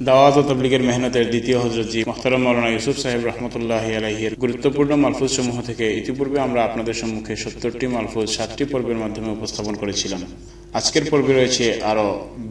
দাওয়াত ও তবলিগের মেহনতের দ্বিতীয় হজরতজি মোহতারম মৌলানা ইউসুফ সাহেব রহমতুল্লাহ আলহির গুরুত্বপূর্ণ মালফুজ সমূহ থেকে ইতিপূর্বে আমরা আপনাদের সম্মুখে সত্তরটি মালফুজ, সাতটি পর্বের মাধ্যমে উপস্থাপন করেছিলাম। আজকের পর্বে রয়েছে আরও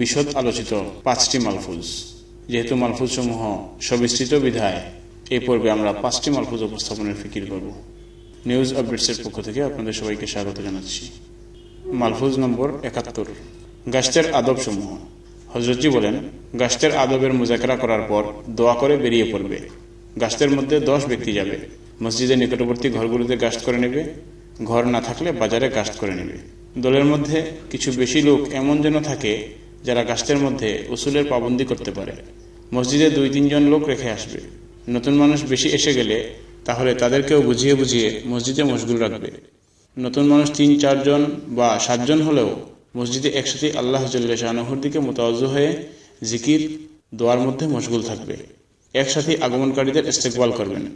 বিশদ আলোচিত পাঁচটি মালফুজ। যেহেতু মালফুজ সমূহ সবিস্তৃত বিধায়, এই পর্বে আমরা পাঁচটি মালফুজ উপস্থাপনের ফিকির করব। নিউজ আপডেটসের পক্ষ থেকে আপনাদের সবাইকে স্বাগত জানাচ্ছি। মালফুজ নম্বর একাত্তর গাছের আদব সমূহ। হজরতজি বলেন গাছের আদবের মুজাকরা করার পর দোয়া করে বেরিয়ে পড়বে। গাছের মধ্যে দশ ব্যক্তি যাবে। মসজিদের নিকটবর্তী ঘরগুলোতে গাছ করে নেবে। ঘর না থাকলে বাজারে গাছ করে নেবে। দলের মধ্যে কিছু বেশি লোক এমন যেন থাকে যারা গাছের মধ্যে উসুলের পাবন্দি করতে পারে। মসজিদে দুই তিনজন লোক রেখে আসবে। নতুন মানুষ বেশি এসে গেলে তাহলে তাদেরকেও বুঝিয়ে বুঝিয়ে মসজিদে মশগুল রাখবে। নতুন মানুষ তিন, চারজন বা সাতজন হলেও মসজিদে একসাথে আল্লাহ শাহনহর দিকে মোতাবজ হয়ে জিকির দোয়ার মধ্যে মশগুল থাকবে। একসাথে আগমনকারীদের ইস্তেকবাল করবেন।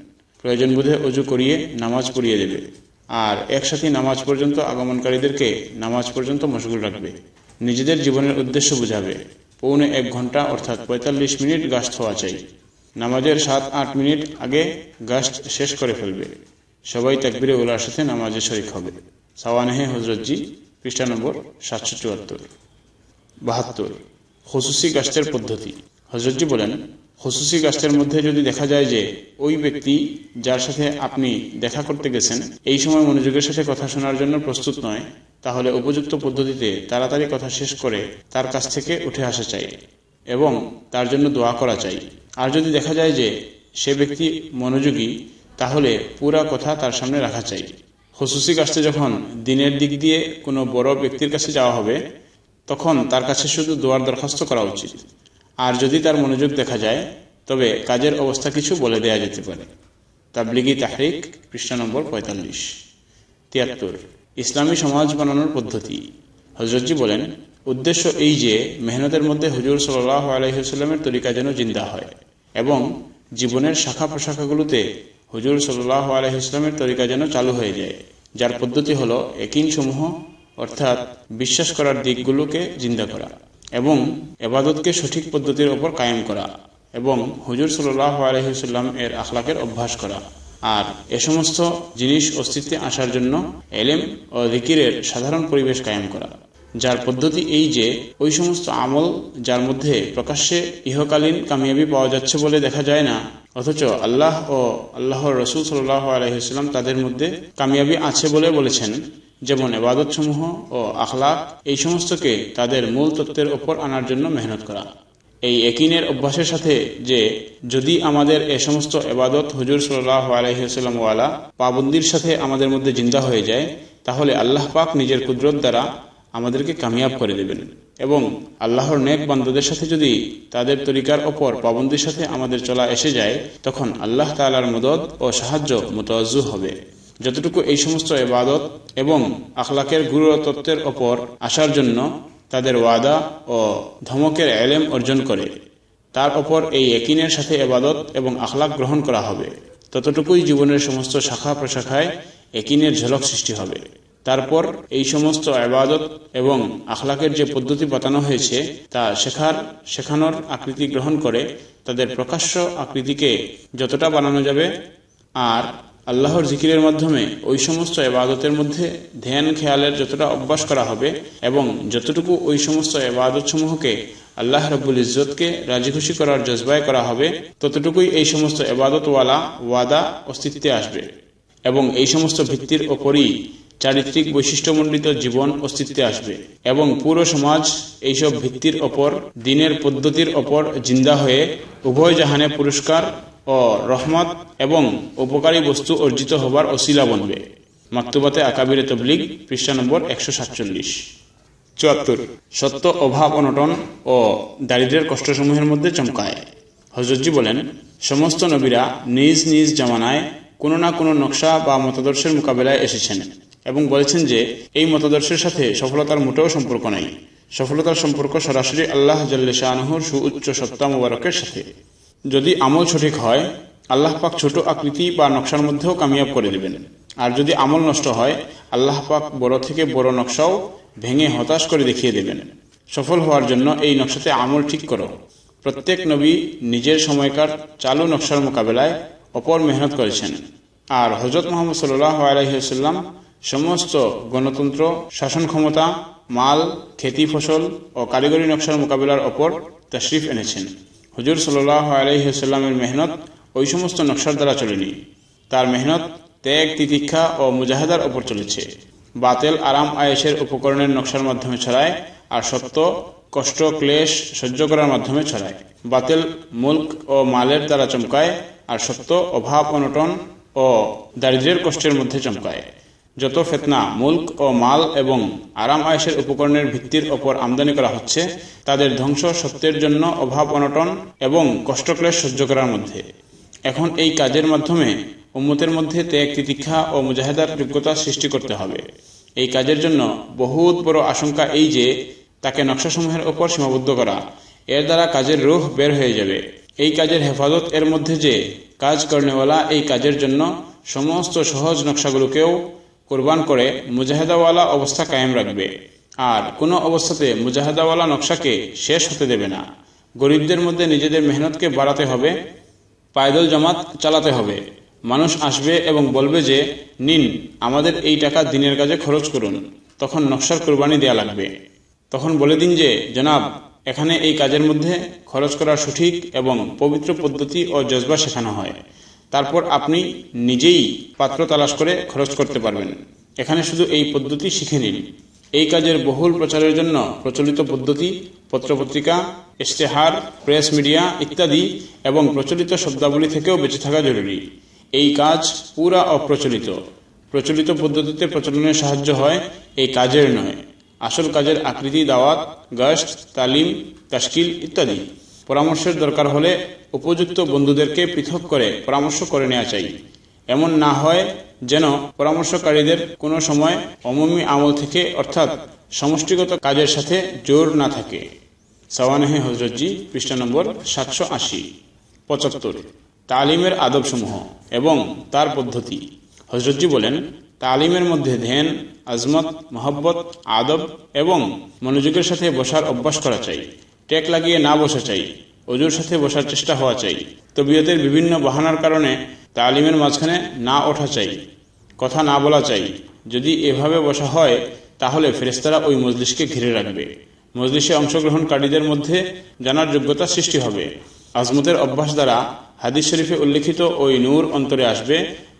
প্রয়োজন বোধে অজু করিয়ে নামাজ পড়িয়ে দেবে। আর একসাথে নামাজ পর্যন্ত আগমনকারীদেরকে নামাজ পর্যন্ত মশগুল রাখবে। নিজেদের জীবনের উদ্দেশ্য বুঝাবে। পৌনে এক ঘণ্টা অর্থাৎ পঁয়তাল্লিশ মিনিট গাছ হওয়া চাই। নামাজের সাত আট মিনিট আগে গাছ শেষ করে ফেলবে। সবাই তাকবিরে ওলার সাথে নামাজে শরিক হবে। সাওয়ানেহে হজরতজি পৃষ্ঠা নম্বর সাতশো চুয়াত্তর। বাহাত্তর। খসুসি গাছের পদ্ধতি। হজরতজি বলেন, খসুসি গাছের মধ্যে যদি দেখা যায় যে ওই ব্যক্তি যার সাথে আপনি দেখা করতে গেছেন, এই সময় মনোযোগের সাথে কথা শোনার জন্য প্রস্তুত নয়, তাহলে উপযুক্ত পদ্ধতিতে তাড়াতাড়ি কথা শেষ করে তার কাছ থেকে উঠে আসা চাই এবং তার জন্য দোয়া করা চাই। আর যদি দেখা যায় যে সে ব্যক্তি মনোযোগী, তাহলে পুরা কথা তার সামনে রাখা চাই। খসুসি কাজতে যখন দিনের দিক দিয়ে কোনো বড় ব্যক্তির কাছে যাওয়া হবে, তখন তার কাছে শুধু দোয়ার দরখাস্ত করা উচিত। আর যদি তার মনোযোগ দেখা যায়, তবে কাজের অবস্থা কিছু বলে দেয়া যেতে পারে। তাবলিগি তাহরিক, পৃষ্ঠা নম্বর পঁয়তাল্লিশ। তিয়াত্তর। ইসলামী সমাজ বানানোর পদ্ধতি। হজরতজি বলেন, উদ্দেশ্য এই যে মেহনতের মধ্যে হুজুর সাল্লাহ আলহিহাস্লামের তরিকা যেন জিন্দা হয় এবং জীবনের শাখা প্রশাখাগুলোতে হুজুর সাল্লাহ আলহিহাস্লামের তরিকা যেন চালু হয়ে যায়। যার পদ্ধতি হলো একিন সমূহ, অর্থাৎ বিশ্বাস করার দিকগুলোকে জিন্দা করা এবং এবাদতকে সঠিক পদ্ধতির ওপর কায়েম করা এবং হুজুর সাল্লাহ আলহিহাল্লাম এর আখলাকের অভ্যাস করা। আর এ সমস্ত জিনিস অস্তিত্বে আসার জন্য এলেম ও রিকিরের সাধারণ পরিবেশ কায়েম করা। যার পদ্ধতি এই যে, ওই সমস্ত আমল যার মধ্যে প্রকাশ্যে ইহকালীন কামিয়াবি পাওয়া যাচ্ছে বলে দেখা যায় না, অথচ আল্লাহ ও আল্লাহর রসুল সাল্লাহ আলহিহাল্লাম তাদের মধ্যে কামিয়াবি আছে বলে বলেছেন। যেমন এবাদতসমূহ ও আখলাক, এই সমস্তকে তাদের মূল তত্ত্বের ওপর আনার জন্য মেহনত করা। এই একিনের অভ্যাসের সাথে যে, যদি আমাদের এ সমস্ত এবাদত হুজুর সাল্লাহ আলহিহাল্লাম ওয়ালা পাবন্দির সাথে আমাদের মধ্যে জিন্দা হয়ে যায়, তাহলে আল্লাহ পাক নিজের কুদরত দ্বারা আমাদেরকে কামিয়াব করে দেবেন। এবং আল্লাহর নেক বান্ধবদের সাথে যদি তাদের তরিকার ওপর পাবন্দির সাথে আমাদের চলা এসে যায়, তখন আল্লাহ তালার মদত ও সাহায্য মোতজু হবে। যতটুকু এই সমস্ত এবাদত এবং আখলাকের গুরু তত্ত্বের ওপর আসার জন্য তাদের ওয়াদা ও ধমকের এলেম অর্জন করে, তার ওপর এই একিনের সাথে এবাদত এবং আখলাক গ্রহণ করা হবে। ততটুকুই জীবনের সমস্ত শাখা প্রশাখায় একিনের ঝলক সৃষ্টি হবে। তারপর এই সমস্ত আবাদত এবং আখলাকের যে পদ্ধতি বাতানো হয়েছে, তা শেখার, শেখানোর আকৃতি গ্রহণ করে তাদের প্রকাশ্য আকৃতিকে যতটা বানানো যাবে আর আল্লাহর জিকিরের মাধ্যমে ওই সমস্ত এবাদতের মধ্যে ধ্যান, খেয়ালের যতটা অভ্যাস করা হবে এবং যতটুকু ওই সমস্ত এবাদত সমূহকে আল্লাহ রব্বুল ইজতকে রাজি খুশি করার জজবায় করা হবে, ততটুকুই এই সমস্ত এবাদতওয়ালা ওয়াদা অস্তিত্বে আসবে এবং এই সমস্ত ভিত্তির ওপরই চারিত্রিক বৈশিষ্ট্যমণ্ডিত জীবন অস্তিত্বে আসবে এবং পুরো সমাজ এইসব ভিত্তির ওপর, দিনের পদ্ধতির ওপর জিন্দা হয়ে উভয় জাহানে পুরস্কার ও রহমত এবং উপকারী বস্তু অর্জিত হবার অশিলা বনবে। মাকতুবাতে আকাবিরে তবলিগ, পৃষ্ঠা নম্বর একশো সাতচল্লিশ। চুয়াত্তর। সত্য, অভাব, অনটন ও দারিদ্রের কষ্টসমূহের মধ্যে চমকায়। হজরতজি বলেন, সমস্ত নবীরা নিজ নিজ জামানায় কোনো না কোনো নকশা বা মতাদর্শের মোকাবেলায় এসেছেন। এবং বলেছেন যে, এই মতাদর্শের সাথে সফলতার মোটেও সম্পর্ক নাই। সফলতার সম্পর্ক সরাসরি আল্লাহ জাল্লে শাহনুহর সুউচ্চ সত্তা মুবারকের সাথে। যদি আমল সঠিক হয়, আল্লাহ পাক ছোট আকৃতি বা নকশার মধ্যেও কামিয়াব করে দেবেন। আর যদি আমল নষ্ট হয়, আল্লাহ পাক বড় থেকে বড় নকশাও ভেঙে হতাশ করে দেখিয়ে দেবেন। সফল হওয়ার জন্য এই নকশাতে আমল ঠিক করো। প্রত্যেক নবী নিজের সময়কার চালু নকশার মোকাবেলায় অপর মেহনত করেছেন। আর হজরত মোহাম্মদ সাল্লাহ আলহিহাল্লাম সমস্ত গণতন্ত্র, শাসন ক্ষমতা, মাল, খেতি, ফসল ও কারিগরি নকশার মোকাবিলার ওপর তশরিফ এনেছেন। হুজুর সাল্লাহ আলহিহাল্লামের মেহনত ওই সমস্ত নকশার দ্বারা চলেনি। তার মেহনত ত্যাগ, তিতিক্ষা ও মুজাহাদার ওপর চলেছে। বাতেল আরাম আয়েসের উপকরণের নকশার মাধ্যমে ছড়ায় আর সত্য, কষ্ট, ক্লেশ সহ্য করার মাধ্যমে ছড়ায়। বাতেল মুল্ক ও মালের দ্বারা চমকায় আর সত্য, অভাব, অনটন ও দারিদ্রের কষ্টের মধ্যে চমকায়। যত ফেতনা, মুল্ক ও মাল এবং আরাম আয়েসের উপকরণের ভিত্তির ওপর আমদানি করা হচ্ছে, তাদের ধ্বংস সত্যের জন্য অভাব অনটন এবং কষ্টক্লেশ সহ্য করার মধ্যে। এখন এই কাজের মাধ্যমে উম্মতের মধ্যে ত্যাগ তিতিক্ষা ও মুজাহেদার যোগ্যতা সৃষ্টি করতে হবে। এই কাজের জন্য বহুত বড় আশঙ্কা এই যে, তাকে নকশাসমূহের ওপর সীমাবদ্ধ করা, এর দ্বারা কাজের রুহ বের হয়ে যাবে। এই কাজের হেফাজত এর মধ্যে যে, কাজ করেনেওয়ালা এই কাজের জন্য সমস্ত সহজ নকশাগুলোকেও কোরবান করে মুজাহেদাওয়ালা অবস্থা কায়েম রাখবে। আর কোনো অবস্থাতে মুজাহেদাওয়ালা নকশাকে শেষ হতে দেবে না। গরিবদের মধ্যে নিজেদের মেহনতকে বাড়াতে হবে, পায়দল জামাত চালাতে হবে। মানুষ আসবে এবং বলবে যে, নিন, আমাদের এই টাকা দিনের কাজে খরচ করুন। তখন নকশার কোরবানি দেয়া লাগবে। তখন বলে দিন যে, জনাব, এখানে এই কাজের মধ্যে খরচ করার সঠিক এবং পবিত্র পদ্ধতি ও জজবা শেখানো হয়। তারপর আপনি নিজেই পাত্র তালাশ করে খরচ করতে পারবেন। এখানে শুধু এই পদ্ধতি শিখে নিন। এই কাজের বহুল প্রচারের জন্য প্রচলিত পদ্ধতি পত্রপত্রিকা ইশতেহার প্রেস মিডিয়া ইত্যাদি এবং প্রচলিত শব্দাবলী থেকেও বেঁচে থাকা জরুরি। এই কাজ পুরা অপ্রচলিত। প্রচলিত পদ্ধতিতে প্রচলনের সাহায্য হয় এই কাজের নয়। আসল কাজের আকৃতি দাওয়াত গস্ট তালিম তাস্কিল ইত্যাদি। পরামর্শের দরকার হলে উপযুক্ত বন্ধুদেরকে পৃথক করে পরামর্শ করে নেওয়া চাই। এমন না হয় যেন পরামর্শকারীদের কোনো সময় অমমি আমল থেকে অর্থাৎ সমষ্টিগত কাজের সাথে জোর না থাকে। সওয়ানেহে হজরতজি পৃষ্ঠা নম্বর সাতশো আশি। পঁচাত্তর। তালিমের আদবসমূহ এবং তার পদ্ধতি। হজরতজি বলেন, তালিমের মধ্যে ধ্যান, আজমত, মহব্বত, আদব এবং মনোযোগের সাথে বসার অভ্যাস করা চাই। টেক লাগিয়ে না বসা চাই, অজুর সাথে বসার চেষ্টা হওয়া চাই। তবিয়তের বিভিন্ন বাহানার কারণে তালিমের মাঝখানে না ওঠা চাই, কথা না বলা চাই। যদি এভাবে বসা হয়, তাহলে ফেরেস্তারা ওই মজলিসকে ঘিরে রাখবে। মজলিসে অংশগ্রহণকারীদের মধ্যে জানার যোগ্যতা সৃষ্টি হবে। আজমতের অভ্যাস দ্বারা হাদিস শরীফে উল্লেখিত ওই নূর অন্তরে আসবে,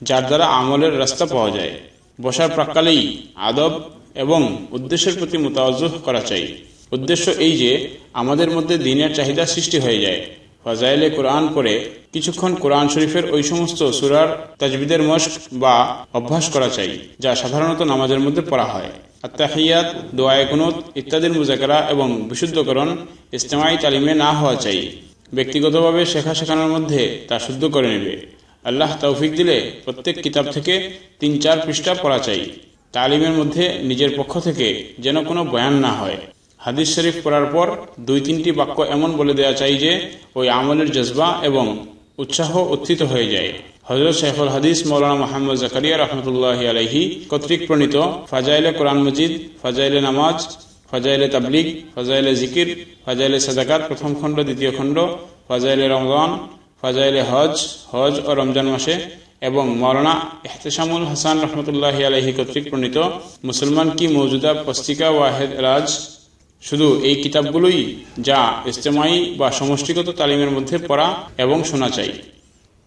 যার দ্বারা আমলের রাস্তা পাওয়া যায়। বসার প্রাককালেই আদব এবং উদ্দেশ্যের প্রতি মোতাবজুহ করা চাই। উদ্দেশ্য এই যে আমাদের মধ্যে দিনের চাহিদা সৃষ্টি হয়ে যায়। ফজাইলে কোরআন পরে কিছুক্ষণ কোরআন শরীফের ওই সমস্ত সুরার তাজবিদের মস্ক বা অভ্যাস করা চাই, যা সাধারণত নামাজের মধ্যে পড়া হয়। আত্মাহিয়াত দোয়ায় কুনুত ইত্যাদির মুজাকারা এবং বিশুদ্ধকরণ ইস্তেমাই তালিমে না হওয়া চাই। ব্যক্তিগতভাবে শেখা শেখানোর মধ্যে তা শুদ্ধ করে নেবে। আল্লাহ তৌফিক দিলে প্রত্যেক কিতাব থেকে তিন চার পৃষ্ঠা পড়া চাই। তালিমের মধ্যে নিজের পক্ষ থেকে যেন কোনো বয়ান না হয়। হাদিস শরীফ পড়ার পর দুই তিনটি বাক্য এমন বলে দেওয়া চাই যে, ওই আমলের জজবা এবং উৎসাহ উত্থিত হয়ে যায়। হজরত শেখুল হাদিস মৌলানা মোহাম্মদ জাকারিয়া রহমতুল্লাহ আলহি কর্তৃক প্রণীত ফাজাইলে কোরআন মজিদ, ফাজাইলে নামাজ, ফাজাইলে তাবলিগ, ফাজাইলে জিকির, ফাজাইলে সাদাকাত প্রথম খণ্ড, দ্বিতীয় খণ্ড, ফাজাইলে রমজান, ফাজাইলে হজ হজ ও রমজান মাসে এবং মৌলানা এহতেশামুল হাসান রহমতুল্লাহ আলহি কর্তৃক প্রণীত মুসলমান কি মৌজুদা, পস্তিকা, ওয়াহেদ রাজ শুধু এই কিতাবগুলোই যা ইস্তেমাই বা সমষ্টিগত তালিমের মধ্যে পড়া এবং শোনা চাই।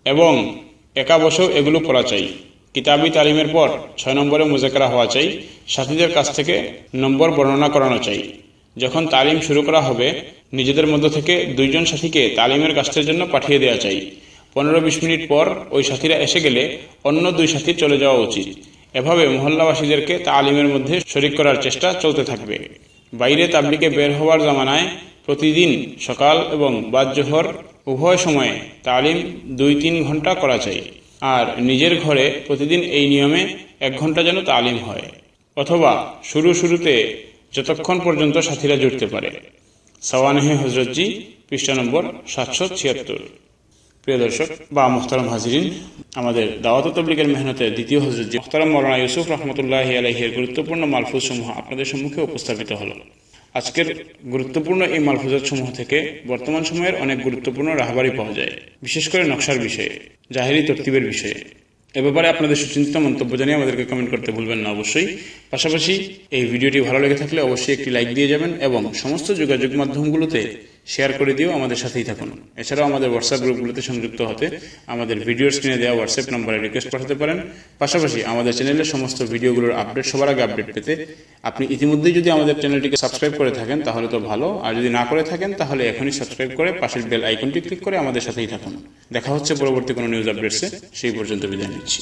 এবং একা বসেও এগুলো পড়া চাই। কিতাবি তালিমের পর ছয় নম্বরে মুজাকরা হওয়া চাই। সাথীদের কাছ থেকে নম্বর বর্ণনা করানো চাই। যখন তালিম শুরু করা হবে, নিজেদের মধ্য থেকে দুইজন সাথীকে তালিমের কাজের জন্য পাঠিয়ে দেওয়া চাই। পনেরো বিশ মিনিট পর ওই সাথীরা এসে গেলে অন্য দুই সাথী চলে যাওয়া উচিত। এভাবে মহল্লাবাসীদেরকে তালিমের মধ্যে শরিক করার চেষ্টা চলতে থাকবে। বাইরে তাবলিকে বের হওয়ার জামানায় প্রতিদিন সকাল এবং বাদ জোহর উভয় সময়ে তালিম দুই তিন ঘণ্টা করা চাই আর নিজের ঘরে প্রতিদিন এই নিয়মে এক ঘণ্টা যেন তালিম হয়। অথবা শুরু শুরুতে যতক্ষণ পর্যন্ত সাথীরা জুড়তে পারে। সওয়ানহে হজরতজি পৃষ্ঠা নম্বর সাতশো ছিয়াত্তর। প্রিয় দর্শক, বা মোহতারাম হাজিরিন, আমাদের দাওয়াত তবলিকের মেহনতের দ্বিতীয় হজরত মোহতারাম মৌলানা ইউসুফ রহমতুল্লাহ আলহির গুরুত্বপূর্ণ মালফুজ সমূহ আপনাদের সম্মুখে উপস্থাপিত হল। আজকের গুরুত্বপূর্ণ এই মালফুজাত সমূহ থেকে বর্তমান সময়ের অনেক গুরুত্বপূর্ণ রাহবারি পাওয়া যায়, বিশেষ করে নকশার বিষয়ে, জাহেরি তরতিবের বিষয়ে। এ ব্যাপারে আপনাদের সুচিন্তিত মন্তব্য জানিয়ে আমাদেরকে কমেন্ট করতে ভুলবেন না অবশ্যই। পাশাপাশি এই ভিডিওটি ভালো লেগে থাকলে অবশ্যই একটি লাইক দিয়ে যাবেন এবং সমস্ত যোগাযোগ মাধ্যমগুলোতে শেয়ার করে দিও, আমাদের সাথেই থাকুন। এছাড়াও আমাদের হোয়াটসঅ্যাপ গ্রুপগুলোতে সংযুক্ত হতে আমাদের ভিডিওর স্ক্রিনে দেওয়া হোয়াটসঅ্যাপ নম্বরে রিকোয়েস্ট পাঠাতে পারেন। পাশাপাশি আমাদের চ্যানেলের সমস্ত ভিডিওগুলোর আপডেট সবার আগে আপডেট পেতে আপনি ইতিমধ্যেই যদি আমাদের চ্যানেলটিকে সাবস্ক্রাইব করে থাকেন, তাহলে তো ভালো। আর যদি না করে থাকেন, তাহলে এখনই সাবস্ক্রাইব করে পাশের বেল আইকনটি ক্লিক করে আমাদের সাথেই থাকুন। দেখা হচ্ছে পরবর্তী কোনো নিউজ আপডেটসে সেই পর্যন্ত বিদায় নিচ্ছি।